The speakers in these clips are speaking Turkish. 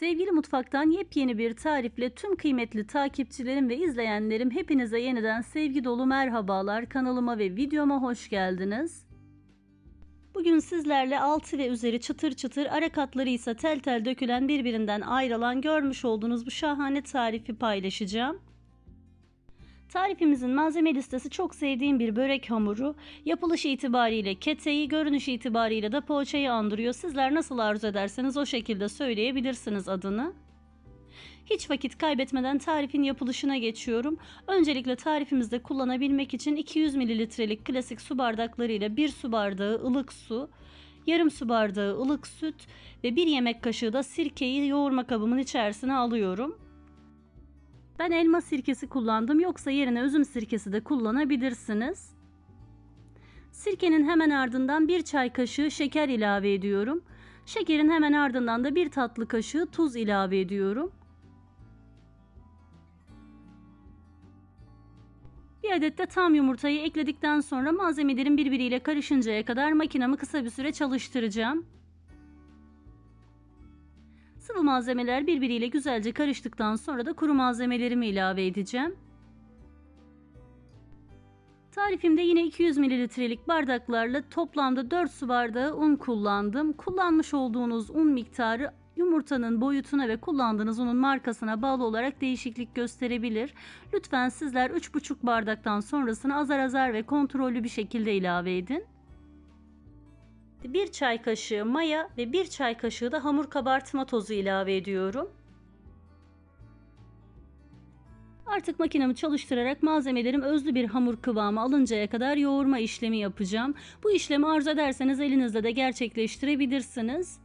Sevgili mutfaktan yepyeni bir tarifle tüm kıymetli takipçilerim ve izleyenlerim hepinize yeniden sevgi dolu merhabalar. Kanalıma ve videoma hoş geldiniz. Bugün sizlerle altı ve üzeri çıtır çıtır ara katları ise tel tel dökülen birbirinden ayrılan görmüş olduğunuz bu şahane tarifi paylaşacağım. Tarifimizin malzeme listesi çok sevdiğim bir börek hamuru. Yapılış itibariyle keteyi, görünüş itibariyle de poğaçayı andırıyor. Sizler nasıl arzu ederseniz o şekilde söyleyebilirsiniz adını. Hiç vakit kaybetmeden tarifin yapılışına geçiyorum. Öncelikle tarifimizde kullanabilmek için 200 mililitrelik klasik su bardaklarıyla 1 su bardağı ılık su, yarım su bardağı ılık süt ve 1 yemek kaşığı da sirkeyi yoğurma kabımın içerisine alıyorum. Ben elma sirkesi kullandım yoksa yerine üzüm sirkesi de kullanabilirsiniz. Sirkenin hemen ardından bir çay kaşığı şeker ilave ediyorum. Şekerin hemen ardından da bir tatlı kaşığı tuz ilave ediyorum. Bir adet de tam yumurtayı ekledikten sonra malzemelerin birbiriyle karışıncaya kadar makinamı kısa bir süre çalıştıracağım. Sıvı malzemeler birbiriyle güzelce karıştıktan sonra da kuru malzemelerimi ilave edeceğim. Tarifimde yine 200 mililitrelik bardaklarla toplamda 4 su bardağı un kullandım. Kullanmış olduğunuz un miktarı yumurtanın boyutuna ve kullandığınız unun markasına bağlı olarak değişiklik gösterebilir. Lütfen sizler 3,5 bardaktan sonrasını azar azar ve kontrollü bir şekilde ilave edin. 1 çay kaşığı maya ve 1 çay kaşığı da hamur kabartma tozu ilave ediyorum. Artık makinemi çalıştırarak malzemelerim özlü bir hamur kıvamı alıncaya kadar yoğurma işlemi yapacağım. Bu işlemi arzu ederseniz elinizde de gerçekleştirebilirsiniz.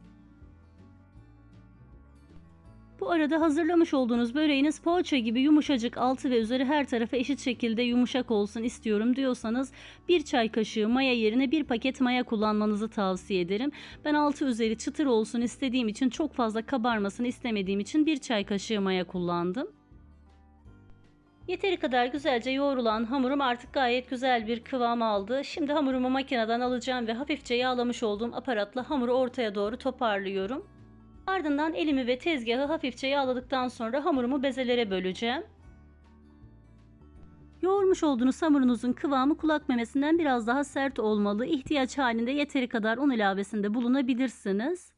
Bu arada hazırlamış olduğunuz böreğiniz poğaça gibi yumuşacık altı ve üzeri her tarafı eşit şekilde yumuşak olsun istiyorum diyorsanız bir çay kaşığı maya yerine bir paket maya kullanmanızı tavsiye ederim. Ben altı üzeri çıtır olsun istediğim için çok fazla kabarmasını istemediğim için bir çay kaşığı maya kullandım. Yeteri kadar güzelce yoğrulan hamurum artık gayet güzel bir kıvam aldı. Şimdi hamurumu makineden alacağım ve hafifçe yağlamış olduğum aparatla hamuru ortaya doğru toparlıyorum. Ardından elimi ve tezgahı hafifçe yağladıktan sonra hamurumu bezelere böleceğim. Yoğurmuş olduğunuz hamurunuzun kıvamı kulak memesinden biraz daha sert olmalı. İhtiyaç halinde yeteri kadar un ilavesinde bulunabilirsiniz.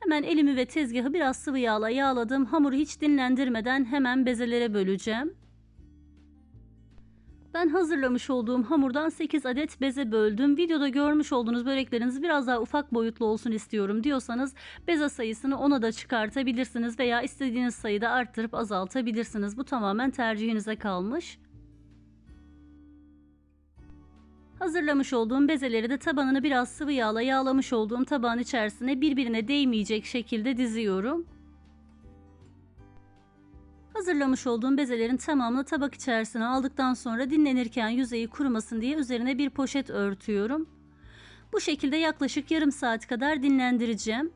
Hemen elimi ve tezgahı biraz sıvı yağla yağladım. Hamuru hiç dinlendirmeden hemen bezelere böleceğim. Ben hazırlamış olduğum hamurdan 8 adet beze böldüm. Videoda görmüş olduğunuz börekleriniz biraz daha ufak boyutlu olsun istiyorum diyorsanız beze sayısını 10'a da çıkartabilirsiniz veya istediğiniz sayıda arttırıp azaltabilirsiniz. Bu tamamen tercihinize kalmış. Hazırlamış olduğum bezeleri de tabanını biraz sıvı yağla yağlamış olduğum tabağın içerisine birbirine değmeyecek şekilde diziyorum. Hazırlamış olduğum bezelerin tamamını tabak içerisine aldıktan sonra dinlenirken yüzeyi kurumasın diye üzerine bir poşet örtüyorum. Bu şekilde yaklaşık yarım saat kadar dinlendireceğim.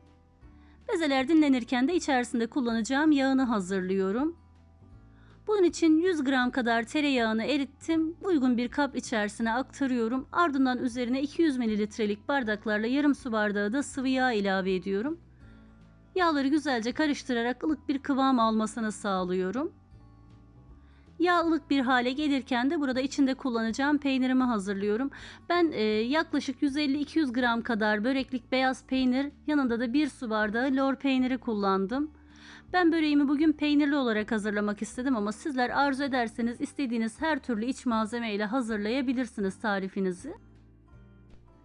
Bezeler dinlenirken de içerisinde kullanacağım yağını hazırlıyorum. Bunun için 100 gram kadar tereyağını erittim. Uygun bir kap içerisine aktarıyorum. Ardından üzerine 200 mililitrelik bardaklarla yarım su bardağı da sıvı yağ ilave ediyorum. Yağları güzelce karıştırarak ılık bir kıvam almasını sağlıyorum. Yağ ılık bir hale gelirken de burada içinde kullanacağım peynirimi hazırlıyorum. Ben e, yaklaşık 150-200 gram kadar böreklik beyaz peynir yanında da bir su bardağı lor peyniri kullandım. Ben böreğimi bugün peynirli olarak hazırlamak istedim ama sizler arzu ederseniz istediğiniz her türlü iç malzeme ile hazırlayabilirsiniz tarifinizi.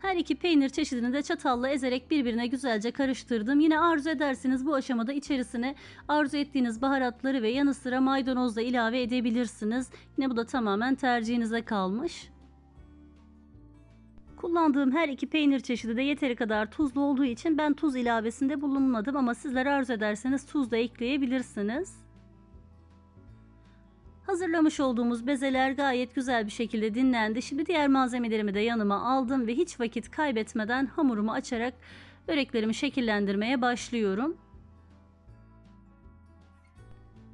Her iki peynir çeşidini de çatalla ezerek birbirine güzelce karıştırdım. Yine arzu ederseniz bu aşamada içerisine arzu ettiğiniz baharatları ve yanı sıra maydanoz da ilave edebilirsiniz. Yine bu da tamamen tercihinize kalmış. Kullandığım her iki peynir çeşidi de yeteri kadar tuzlu olduğu için ben tuz ilavesinde bulunmadım ama sizler arzu ederseniz tuz da ekleyebilirsiniz. Hazırlamış olduğumuz bezeler gayet güzel bir şekilde dinlendi. Şimdi diğer malzemelerimi de yanıma aldım ve hiç vakit kaybetmeden hamurumu açarak böreklerimi şekillendirmeye başlıyorum.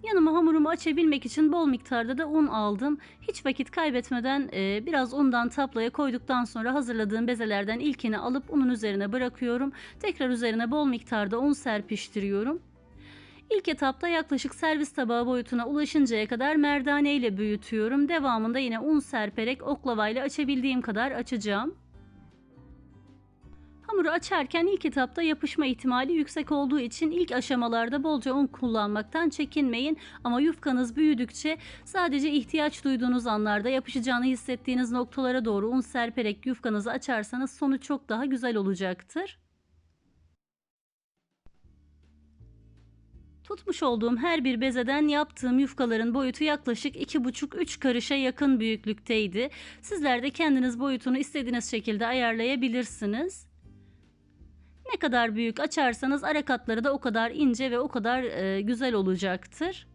Yanıma hamurumu açabilmek için bol miktarda da un aldım. Hiç vakit kaybetmeden e, biraz undan taplaya koyduktan sonra hazırladığım bezelerden ilkini alıp unun üzerine bırakıyorum. Tekrar üzerine bol miktarda un serpiştiriyorum. İlk etapta yaklaşık servis tabağı boyutuna ulaşıncaya kadar merdane ile büyütüyorum. Devamında yine un serperek oklavayla açabildiğim kadar açacağım. Hamuru açarken ilk etapta yapışma ihtimali yüksek olduğu için ilk aşamalarda bolca un kullanmaktan çekinmeyin ama yufkanız büyüdükçe sadece ihtiyaç duyduğunuz anlarda yapışacağını hissettiğiniz noktalara doğru un serperek yufkanızı açarsanız sonuç çok daha güzel olacaktır. Tutmuş olduğum her bir bezeden yaptığım yufkaların boyutu yaklaşık 2,5-3 karışa yakın büyüklükteydi. Sizler de kendiniz boyutunu istediğiniz şekilde ayarlayabilirsiniz. Ne kadar büyük açarsanız ara katları da o kadar ince ve o kadar e, güzel olacaktır.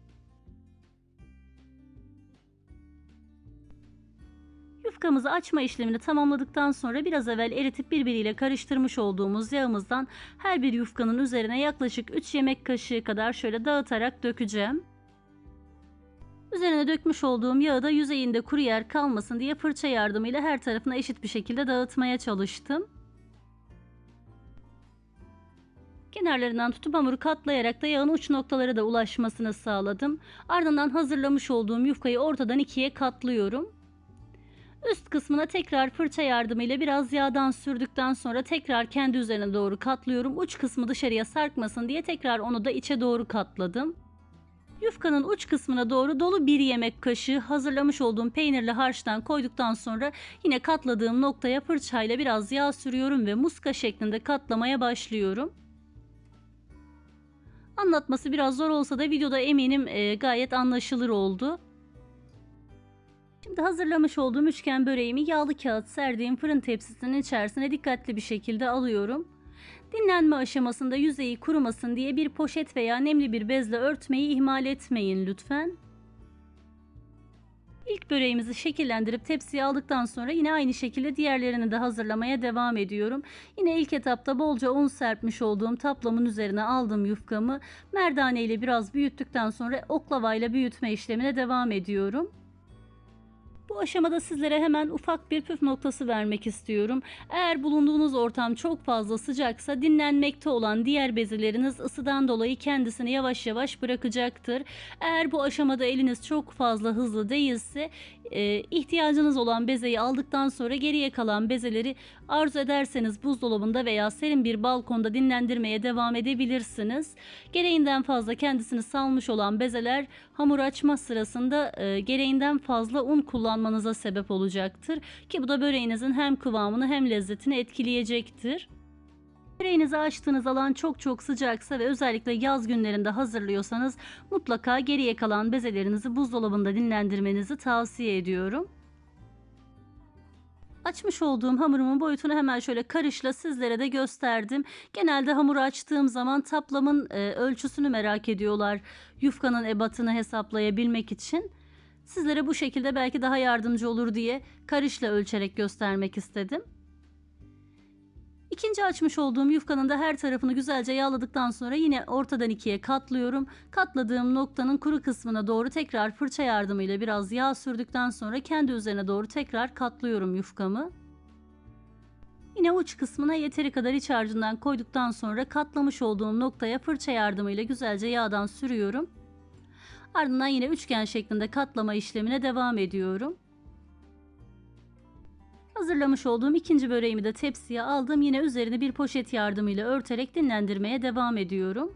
Yufkamızı açma işlemini tamamladıktan sonra biraz evvel eritip birbiriyle karıştırmış olduğumuz yağımızdan her bir yufkanın üzerine yaklaşık 3 yemek kaşığı kadar şöyle dağıtarak dökeceğim. Üzerine dökmüş olduğum yağı da yüzeyinde kuru yer kalmasın diye fırça yardımıyla her tarafına eşit bir şekilde dağıtmaya çalıştım. Kenarlarından tutup hamuru katlayarak da yağın uç noktalara da ulaşmasını sağladım. Ardından hazırlamış olduğum yufkayı ortadan ikiye katlıyorum. Üst kısmına tekrar fırça yardımıyla biraz yağdan sürdükten sonra tekrar kendi üzerine doğru katlıyorum. Uç kısmı dışarıya sarkmasın diye tekrar onu da içe doğru katladım. Yufkanın uç kısmına doğru dolu bir yemek kaşığı hazırlamış olduğum peynirli harçtan koyduktan sonra yine katladığım noktaya fırçayla biraz yağ sürüyorum ve muska şeklinde katlamaya başlıyorum. Anlatması biraz zor olsa da videoda eminim e, gayet anlaşılır oldu. Şimdi hazırlamış olduğum üçgen böreğimi yağlı kağıt serdiğim fırın tepsisinin içerisine dikkatli bir şekilde alıyorum. Dinlenme aşamasında yüzeyi kurumasın diye bir poşet veya nemli bir bezle örtmeyi ihmal etmeyin lütfen. İlk böreğimizi şekillendirip tepsiye aldıktan sonra yine aynı şekilde diğerlerini de hazırlamaya devam ediyorum. Yine ilk etapta bolca un serpmiş olduğum taplamın üzerine aldım yufkamı. Merdane ile biraz büyüttükten sonra oklavayla büyütme işlemine devam ediyorum. Bu aşamada sizlere hemen ufak bir püf noktası vermek istiyorum. Eğer bulunduğunuz ortam çok fazla sıcaksa dinlenmekte olan diğer bezeleriniz ısıdan dolayı kendisini yavaş yavaş bırakacaktır. Eğer bu aşamada eliniz çok fazla hızlı değilse e, ihtiyacınız olan bezeyi aldıktan sonra geriye kalan bezeleri arzu ederseniz buzdolabında veya serin bir balkonda dinlendirmeye devam edebilirsiniz. Gereğinden fazla kendisini salmış olan bezeler hamur açma sırasında e, gereğinden fazla un kullanmanıza sebep olacaktır ki bu da böreğinizin hem kıvamını hem lezzetini etkileyecektir. Böreğinizi açtığınız alan çok çok sıcaksa ve özellikle yaz günlerinde hazırlıyorsanız mutlaka geriye kalan bezelerinizi buzdolabında dinlendirmenizi tavsiye ediyorum. Açmış olduğum hamurumun boyutunu hemen şöyle karışla sizlere de gösterdim. Genelde hamuru açtığım zaman taplamın e, ölçüsünü merak ediyorlar. Yufkanın ebatını hesaplayabilmek için. Sizlere bu şekilde belki daha yardımcı olur diye karışla ölçerek göstermek istedim. İkinci açmış olduğum yufkanın da her tarafını güzelce yağladıktan sonra yine ortadan ikiye katlıyorum. Katladığım noktanın kuru kısmına doğru tekrar fırça yardımıyla biraz yağ sürdükten sonra kendi üzerine doğru tekrar katlıyorum yufkamı. Yine uç kısmına yeteri kadar iç harcından koyduktan sonra katlamış olduğum noktaya fırça yardımıyla güzelce yağdan sürüyorum. Ardından yine üçgen şeklinde katlama işlemine devam ediyorum. Hazırlamış olduğum ikinci böreğimi de tepsiye aldım. Yine üzerini bir poşet yardımıyla örterek dinlendirmeye devam ediyorum.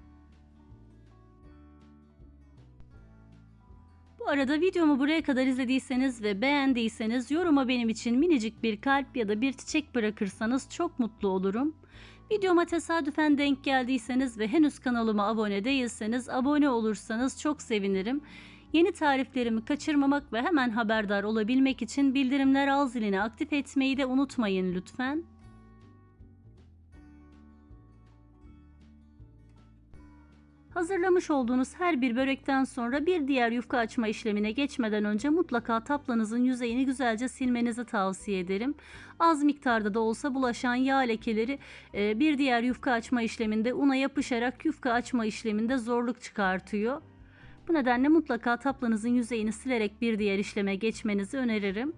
Bu arada videomu buraya kadar izlediyseniz ve beğendiyseniz yoruma benim için minicik bir kalp ya da bir çiçek bırakırsanız çok mutlu olurum. Videoma tesadüfen denk geldiyseniz ve henüz kanalıma abone değilseniz abone olursanız çok sevinirim. Yeni tariflerimi kaçırmamak ve hemen haberdar olabilmek için bildirimler al zilini aktif etmeyi de unutmayın lütfen. Hazırlamış olduğunuz her bir börekten sonra bir diğer yufka açma işlemine geçmeden önce mutlaka taplanızın yüzeyini güzelce silmenizi tavsiye ederim. Az miktarda da olsa bulaşan yağ lekeleri e, bir diğer yufka açma işleminde una yapışarak yufka açma işleminde zorluk çıkartıyor. Bu nedenle mutlaka taplanızın yüzeyini silerek bir diğer işleme geçmenizi öneririm.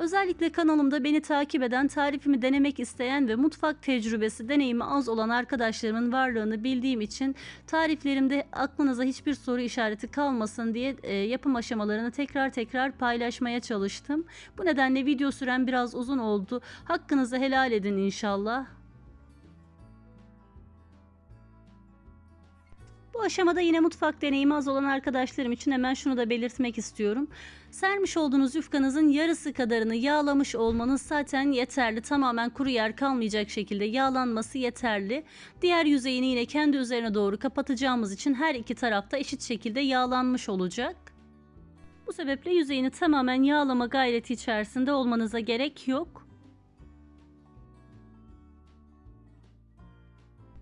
Özellikle kanalımda beni takip eden, tarifimi denemek isteyen ve mutfak tecrübesi, deneyimi az olan arkadaşlarımın varlığını bildiğim için tariflerimde aklınıza hiçbir soru işareti kalmasın diye e, yapım aşamalarını tekrar tekrar paylaşmaya çalıştım. Bu nedenle video süren biraz uzun oldu. Hakkınızı helal edin inşallah. Bu aşamada yine mutfak deneyimi az olan arkadaşlarım için hemen şunu da belirtmek istiyorum. Sermiş olduğunuz yufkanızın yarısı kadarını yağlamış olmanız zaten yeterli. Tamamen kuru yer kalmayacak şekilde yağlanması yeterli. Diğer yüzeyini yine kendi üzerine doğru kapatacağımız için her iki tarafta eşit şekilde yağlanmış olacak. Bu sebeple yüzeyini tamamen yağlama gayreti içerisinde olmanıza gerek yok.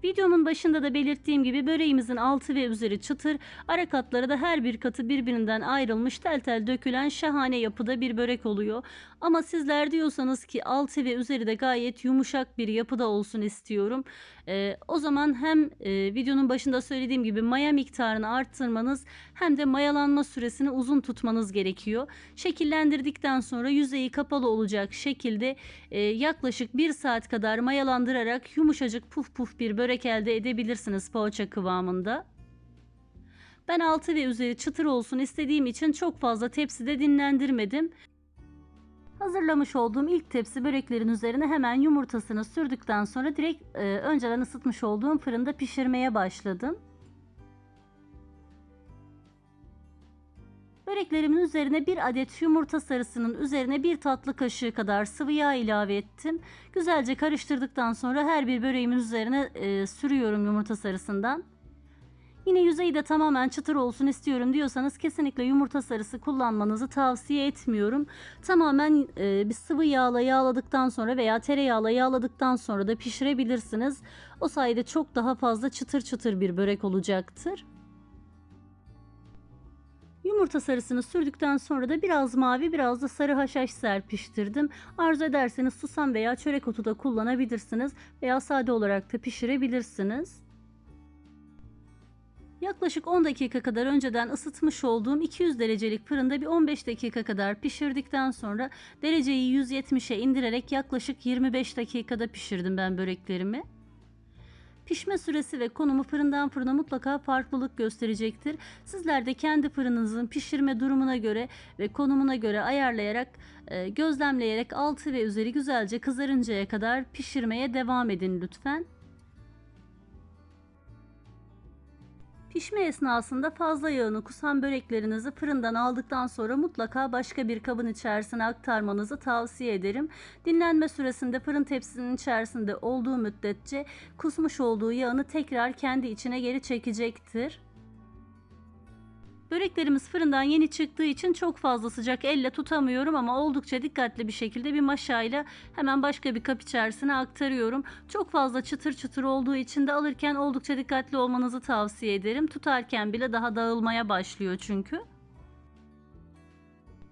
Videomun başında da belirttiğim gibi böreğimizin altı ve üzeri çıtır, ara katları da her bir katı birbirinden ayrılmış tel tel dökülen şahane yapıda bir börek oluyor. Ama sizler diyorsanız ki altı ve üzeri de gayet yumuşak bir yapıda olsun istiyorum. Ee, o zaman hem e, videonun başında söylediğim gibi maya miktarını arttırmanız hem de mayalanma süresini uzun tutmanız gerekiyor. Şekillendirdikten sonra yüzeyi kapalı olacak şekilde e, yaklaşık bir saat kadar mayalandırarak yumuşacık puf puf bir börek elde edebilirsiniz poğaça kıvamında. Ben altı ve üzeri çıtır olsun istediğim için çok fazla tepside dinlendirmedim. Hazırlamış olduğum ilk tepsi böreklerin üzerine hemen yumurtasını sürdükten sonra direkt e, önceden ısıtmış olduğum fırında pişirmeye başladım. Böreklerimin üzerine bir adet yumurta sarısının üzerine bir tatlı kaşığı kadar sıvı yağ ilave ettim. Güzelce karıştırdıktan sonra her bir böreğimin üzerine e, sürüyorum yumurta sarısından. Yine yüzeyi de tamamen çıtır olsun istiyorum diyorsanız kesinlikle yumurta sarısı kullanmanızı tavsiye etmiyorum. Tamamen e, bir sıvı yağla yağladıktan sonra veya tereyağla yağladıktan sonra da pişirebilirsiniz. O sayede çok daha fazla çıtır çıtır bir börek olacaktır. Yumurta sarısını sürdükten sonra da biraz mavi biraz da sarı haşhaş serpiştirdim. Arzu ederseniz susam veya çörek otu da kullanabilirsiniz veya sade olarak da pişirebilirsiniz. Yaklaşık 10 dakika kadar önceden ısıtmış olduğum 200 derecelik fırında bir 15 dakika kadar pişirdikten sonra dereceyi 170'e indirerek yaklaşık 25 dakikada pişirdim ben böreklerimi. Pişme süresi ve konumu fırından fırına mutlaka farklılık gösterecektir. Sizler de kendi fırınınızın pişirme durumuna göre ve konumuna göre ayarlayarak, e, gözlemleyerek altı ve üzeri güzelce kızarıncaya kadar pişirmeye devam edin lütfen. Pişme esnasında fazla yağını kusan böreklerinizi fırından aldıktan sonra mutlaka başka bir kabın içerisine aktarmanızı tavsiye ederim. Dinlenme süresinde fırın tepsisinin içerisinde olduğu müddetçe kusmuş olduğu yağını tekrar kendi içine geri çekecektir. Böreklerimiz fırından yeni çıktığı için çok fazla sıcak elle tutamıyorum ama oldukça dikkatli bir şekilde bir maşayla hemen başka bir kap içerisine aktarıyorum. Çok fazla çıtır çıtır olduğu için de alırken oldukça dikkatli olmanızı tavsiye ederim. Tutarken bile daha dağılmaya başlıyor çünkü.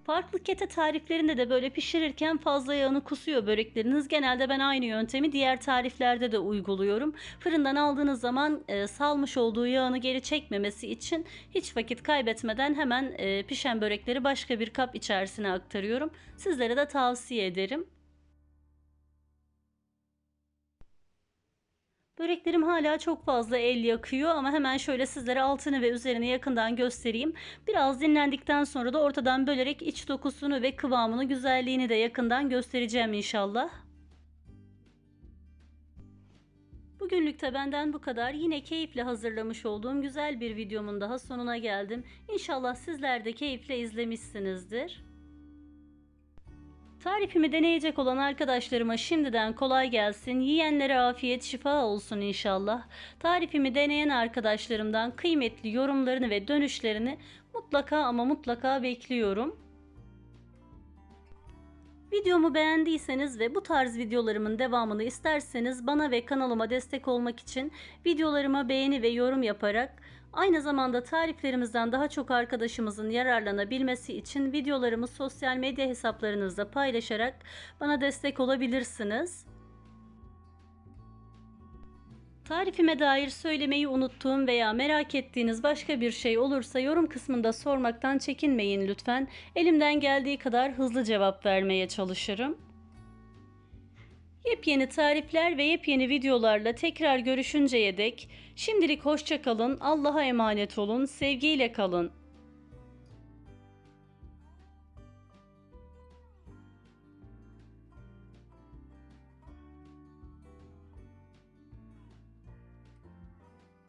Farklı kete tariflerinde de böyle pişirirken fazla yağını kusuyor börekleriniz. Genelde ben aynı yöntemi diğer tariflerde de uyguluyorum. Fırından aldığınız zaman e, salmış olduğu yağını geri çekmemesi için hiç vakit kaybetmeden hemen e, pişen börekleri başka bir kap içerisine aktarıyorum. Sizlere de tavsiye ederim. Böreklerim hala çok fazla el yakıyor ama hemen şöyle sizlere altını ve üzerini yakından göstereyim. Biraz dinlendikten sonra da ortadan bölerek iç dokusunu ve kıvamını, güzelliğini de yakından göstereceğim inşallah. Bugünlük de benden bu kadar. Yine keyifle hazırlamış olduğum güzel bir videomun daha sonuna geldim. İnşallah sizler de keyifle izlemişsinizdir. Tarifimi deneyecek olan arkadaşlarıma şimdiden kolay gelsin. Yiyenlere afiyet şifa olsun inşallah. Tarifimi deneyen arkadaşlarımdan kıymetli yorumlarını ve dönüşlerini mutlaka ama mutlaka bekliyorum. Videomu beğendiyseniz ve bu tarz videolarımın devamını isterseniz bana ve kanalıma destek olmak için videolarıma beğeni ve yorum yaparak Aynı zamanda tariflerimizden daha çok arkadaşımızın yararlanabilmesi için videolarımı sosyal medya hesaplarınızda paylaşarak bana destek olabilirsiniz. Tarifime dair söylemeyi unuttuğum veya merak ettiğiniz başka bir şey olursa yorum kısmında sormaktan çekinmeyin lütfen. Elimden geldiği kadar hızlı cevap vermeye çalışırım. Yepyeni tarifler ve yepyeni videolarla tekrar görüşünceye dek şimdilik hoşça kalın, Allah'a emanet olun, sevgiyle kalın.